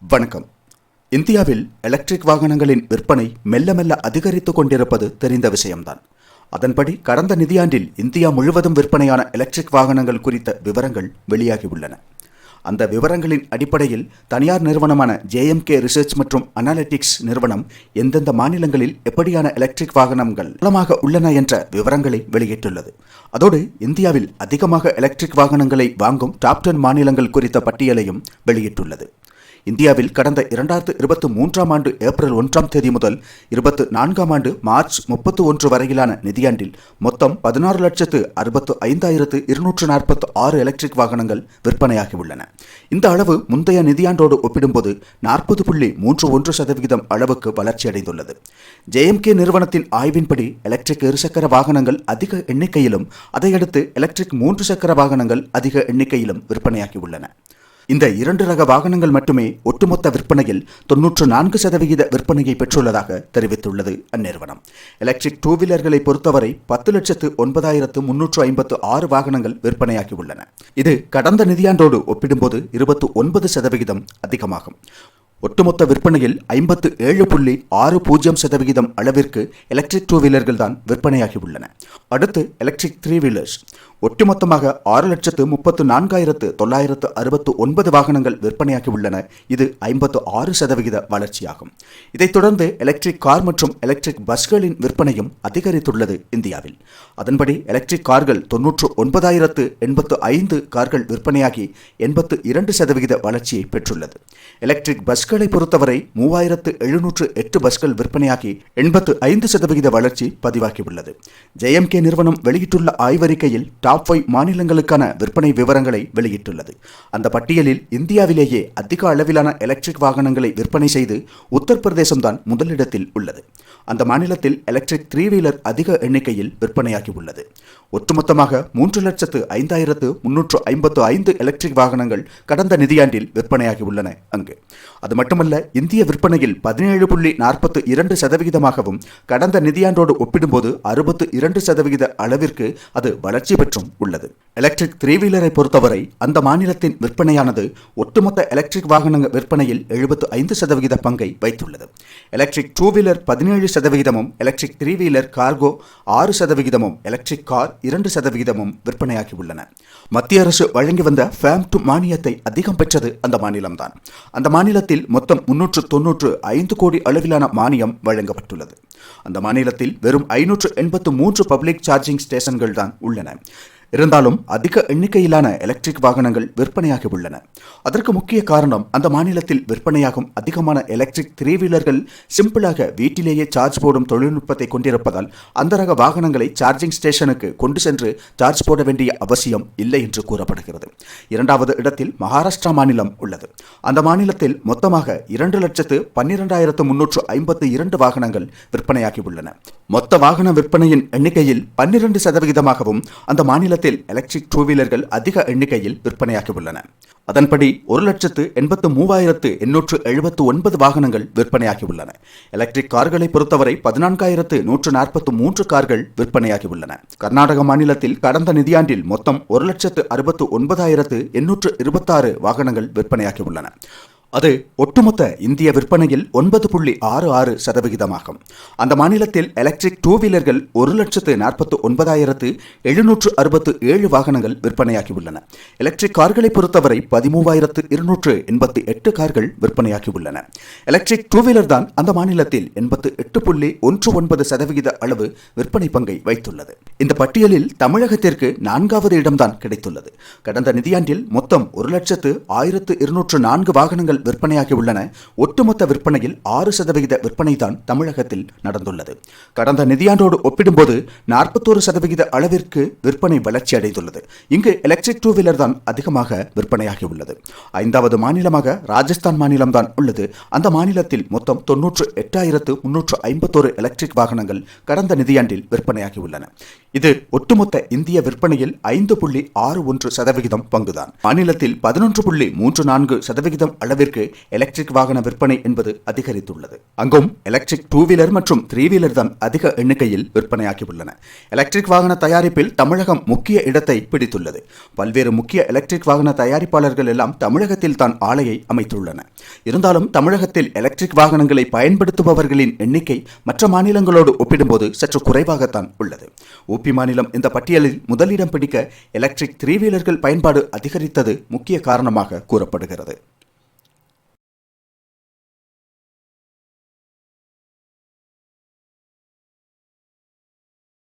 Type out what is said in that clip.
வணக்கம். இந்தியாவில் எலக்ட்ரிக் வாகனங்களின் விற்பனை மெல்ல மெல்ல அதிகரித்துக் கொண்டிருப்பது தெரிந்த விஷயம்தான். அதன்படி கடந்த நிதியாண்டில் இந்தியா முழுவதும் விற்பனையான எலக்ட்ரிக் வாகனங்கள் குறித்த விவரங்கள் வெளியாகியுள்ளன. அந்த விவரங்களின் அடிப்படையில் தனியார் நிறுவனமான ஜேஎம்கே ரிசர்ச் மற்றும் அனாலிட்டிக்ஸ் நிறுவனம் எந்தெந்த மாநிலங்களில் எப்படியான எலக்ட்ரிக் வாகனங்கள் மூலமாக உள்ளன என்ற விவரங்களை வெளியிட்டுள்ளது. அதோடு இந்தியாவில் அதிகமாக எலக்ட்ரிக் வாகனங்களை வாங்கும் டாப் டென் மாநிலங்கள் குறித்த பட்டியலையும் வெளியிட்டுள்ளது. இந்தியாவில் கடந்த இரண்டாயிரத்து இருபத்தி மூன்றாம் ஆண்டு ஏப்ரல் ஒன்றாம் தேதி முதல் இருபத்து நான்காம் ஆண்டு மார்ச் முப்பத்து ஒன்று வரையிலான நிதியாண்டில் மொத்தம் பதினாறு லட்சத்து அறுபத்து ஐந்தாயிரத்து இருநூற்று நாற்பத்து ஆறு எலக்ட்ரிக் வாகனங்கள் விற்பனையாகியுள்ளன. இந்த அளவு முந்தைய நிதியாண்டோடு ஒப்பிடும்போது நாற்பது புள்ளி மூன்று ஒன்று சதவிகிதம் அளவுக்கு வளர்ச்சியடைந்துள்ளது. ஜேஎம்கே நிறுவனத்தின் ஆய்வின்படி எலக்ட்ரிக் இருசக்கர வாகனங்கள் அதிக எண்ணிக்கையிலும் அதையடுத்து எலக்ட்ரிக் மூன்று சக்கர வாகனங்கள் அதிக எண்ணிக்கையிலும் விற்பனையாகியுள்ளன. இந்த இரண்டு ரக வாகனங்கள் மட்டுமே ஒட்டுமொத்த விற்பனையில் தொன்னூற்று நான்கு சதவிகித விற்பனையை பெற்றுள்ளதாக தெரிவித்துள்ளது அந்நிறுவனம். எலக்ட்ரிக் டூ வீலர்களை பொறுத்தவரை பத்து லட்சத்து ஒன்பதாயிரத்து முன்னூற்று ஐம்பத்து ஆறு வாகனங்கள் விற்பனையாகியுள்ளன. இது கடந்த நிதியாண்டோடு ஒப்பிடும்போது இருபத்து ஒன்பது சதவிகிதம் அதிகமாகும். ஒட்டுமொத்த விற்பனையில் ஐம்பத்து ஏழு புள்ளி ஆறு பூஜ்ஜியம் சதவிகிதம் அளவிற்கு எலக்ட்ரிக் டூ வீலர்கள் தான் விற்பனையாகியுள்ளன. அடுத்து எலக்ட்ரிக் த்ரீ வீலர்ஸ் ஒட்டுமொத்தமாக ஆறு லட்சத்து முப்பத்து நான்காயிரத்து தொள்ளாயிரத்து அறுபத்து ஒன்பது வாகனங்கள் விற்பனையாகி உள்ளன. இது ஐம்பத்து ஆறு சதவிகித வளர்ச்சியாகும். இதைத் தொடர்ந்து எலக்ட்ரிக் கார் மற்றும் எலக்ட்ரிக் பஸ்களின் விற்பனையும் அதிகரித்துள்ளது இந்தியாவில். அதன்படி எலக்ட்ரிக் கார்கள் தொன்னூற்று ஒன்பதாயிரத்து எண்பத்து ஐந்து கார்கள் விற்பனையாகி எண்பத்து இரண்டு சதவிகித வளர்ச்சியை பெற்றுள்ளது. எலக்ட்ரிக் பஸ்களை பொறுத்தவரை மூவாயிரத்து எழுநூற்று எட்டு பஸ்கள் விற்பனையாகி எண்பத்து ஐந்து சதவிகித வளர்ச்சி பதிவாகியுள்ளது. ஜேஎம்கே நிறுவனம் வெளியிட்டுள்ள ஆய்வறிக்கையில் டாப் ஃபைவ் மாநிலங்களுக்கான விற்பனை விவரங்களை வெளியிட்டுள்ளது. அந்த பட்டியலில் இந்தியாவிலேயே அதிக அளவிலான எலக்ட்ரிக் வாகனங்களை விற்பனை செய்து உத்தரப்பிரதேசம் தான் முதலிடத்தில் உள்ளது. அந்த மாநிலத்தில் எலக்ட்ரிக் த்ரீ வீலர் அதிக எண்ணிக்கையில் விற்பனையாகி உள்ளது. ஒட்டுமொத்தமாக மூன்று லட்சத்து ஐந்தாயிரத்து முன்னூற்று ஐம்பத்து ஐந்து எலக்ட்ரிக் வாகனங்கள் கடந்த நிதியாண்டில் விற்பனையாகி உள்ளன அங்கு. அது மட்டுமல்ல இந்திய விற்பனையில் பதினேழு புள்ளி நாற்பத்து இரண்டு சதவிகிதமாகவும் கடந்த நிதியாண்டோடு ஒப்பிடும்போது அறுபத்து இரண்டு சதவிகித அளவிற்கு அது வளர்ச்சி பெற்றும் உள்ளது. எலக்ட்ரிக் த்ரீ வீலரை பொறுத்தவரை அந்த மாநிலத்தின் விற்பனையானது ஒட்டுமொத்த எலக்ட்ரிக் வாகனங்கள் விற்பனையில் எழுபத்து ஐந்து சதவிகித பங்கை வைத்துள்ளது. எலக்ட்ரிக் டூ வீலர் பதினேழு சதவிகிதமும் எலக்ட்ரிக் த்ரீ வீலர் கார்கோ ஆறு சதவிகிதமும் எலக்ட்ரிக் கார் இரண்டு சதவிகிதமும் விற்பனையாகி உள்ளன மத்திய அரசு வழங்கி வந்த ஃபேம் டு மானியத்தை அதிகம் பெற்றது அந்த மாநிலம்தான். அந்த மாநில மாநிலத்தில் மொத்தம் முன்னூற்று தொன்னூற்று ஐந்து கோடி அளவிலான மானியம் வழங்கப்பட்டுள்ளது. அந்த மாநிலத்தில் வெறும் ஐநூற்று எண்பத்து மூன்று பப்ளிக் சார்ஜிங் ஸ்டேஷன்கள் தான் உள்ளன. இருந்தாலும் அதிக எண்ணிக்கையிலான எலக்ட்ரிக் வாகனங்கள் விற்பனையாகி உள்ளன. அதற்கு முக்கிய காரணம் அந்த மாநிலத்தில் விற்பனையாகும் அதிகமான எலக்ட்ரிக் த்ரீ வீலர்கள் சிம்பிளாக வீட்டிலேயே சார்ஜ் போடும் தொழில்நுட்பத்தை கொண்டிருப்பதால் அந்த ரக வாகனங்களை சார்ஜிங் ஸ்டேஷனுக்கு கொண்டு சென்று சார்ஜ் போட வேண்டிய அவசியம் இல்லை என்று கூறப்படுகிறது. இரண்டாவது இடத்தில் மகாராஷ்டிரா மாநிலம் உள்ளது. அந்த மாநிலத்தில் மொத்தமாக இரண்டு லட்சத்து பன்னிரெண்டாயிரத்து முன்னூற்று ஐம்பத்து இரண்டு வாகனங்கள் விற்பனையாகி உள்ளன. மொத்த வாகன விற்பனையின் எண்ணிக்கையில் பன்னிரண்டு சதவிகிதமாகவும் அந்த மாநில தமிழகத்தில் எலக்ட்ரிக் டூ வீலர்கள் அதிக எண்ணிக்கையில் விற்பனையாகி உள்ளன அதன்படி ஒரு லட்சத்து எண்பத்து மூவாயிரத்து எண்ணூற்று எழுபத்து ஒன்பது வாகனங்கள் விற்பனையாகி உள்ளன எலக்ட்ரிக் கார்களை பொறுத்தவரை பதினான்காயிரத்து நூற்று நாற்பத்து மூன்று கார்கள் விற்பனையாகி உள்ளன கர்நாடக மாநிலத்தில் கடந்த நிதியாண்டில் மொத்தம் ஒரு லட்சத்து அறுபத்து ஒன்பதாயிரத்து எண்ணூற்று இருபத்தாறு வாகனங்கள் விற்பனையாகி உள்ளன அது ஒட்டுமொத்த இந்திய விற்பனையில் ஒன்பது புள்ளி ஆறு ஆறு சதவிகிதமாகும். அந்த மாநிலத்தில் எலக்ட்ரிக் டூ வீலர்கள் ஒரு லட்சத்து நாற்பத்து ஒன்பதாயிரத்து எழுநூற்று அறுபத்து ஏழு வாகனங்கள் விற்பனையாகி உள்ளன. எலக்ட்ரிக் கார்களை பொறுத்தவரை பதிமூவாயிரத்து இருநூற்று எண்பத்தி எட்டு கார்கள் விற்பனையாகி உள்ளன. எலக்ட்ரிக் டூ வீலர் தான் அந்த மாநிலத்தில் எண்பத்து எட்டு புள்ளி ஒன்று ஒன்பது சதவிகித அளவு விற்பனை பங்கை வைத்துள்ளது. இந்த பட்டியலில் தமிழகத்திற்கு நான்காவது இடம்தான் கிடைத்துள்ளது. கடந்த நிதியாண்டில் மொத்தம் ஒரு லட்சத்து ஆயிரத்து இருநூற்று நான்கு வாகனங்கள் விற்பனையாகி விற்பனையாகியுள்ளன. ஒட்டுமொத்த விற்பனையில் ஆறு சதவிகித விற்பனை தான் தமிழகத்தில் நடந்துள்ளது. கடந்த நிதியாண்டோடு ஒப்பிடும்போது நாற்பத்தோரு சதவிகித அளவிற்கு விற்பனை வளர்ச்சி அடைந்துள்ளது. இங்கு எலக்ட்ரிக் டூ வீலர் தான் அதிகமாக விற்பனையாகியுள்ளது. ஐந்தாவது மாநிலமாக ராஜஸ்தான் மாநிலம் தான் உள்ளது. அந்த மாநிலத்தில் மொத்தம் தொன்னூற்று எட்டாயிரத்து முன்னூற்று ஐம்பத்தோரு எலக்ட்ரிக் வாகனங்கள் கடந்த நிதியாண்டில் விற்பனையாகியுள்ளன. இது ஒட்டுமொத்த இந்திய விற்பனையில் ஐந்து புள்ளி ஆறு ஒன்று சதவிகிதம் பங்குதான். மாநிலத்தில் பதினொன்று புள்ளி மூன்று நான்கு சதவிகிதம் அளவிற்கு அளவிற்கு எலக்ட்ரிக் வாகன விற்பனை என்பது அதிகரித்துள்ளது. அங்கும் எலக்ட்ரிக் டூ வீலர் மற்றும் த்ரீ வீலர் தான் அதிக எண்ணிக்கையில் விற்பனையாகியுள்ளன. எலக்ட்ரிக் வாகன தயாரிப்பில் தமிழகம் முக்கிய இடத்தை பிடித்துள்ளது. பல்வேறு முக்கிய எலக்ட்ரிக் வாகன தயாரிப்பாளர்கள் எல்லாம் தமிழகத்தில் தான் ஆலையை அமைத்துள்ளன. இருந்தாலும் தமிழகத்தில் எலக்ட்ரிக் வாகனங்களை பயன்படுத்துபவர்களின் எண்ணிக்கை மற்ற மாநிலங்களோடு ஒப்பிடும்போது சற்று குறைவாகத்தான் உள்ளது. உபி மாநிலம் இந்த பட்டியலில் முதலிடம் பிடிக்க எலக்ட்ரிக் த்ரீ வீலர்கள் பயன்பாடு அதிகரித்தது முக்கிய காரணமாக கூறப்படுகிறது.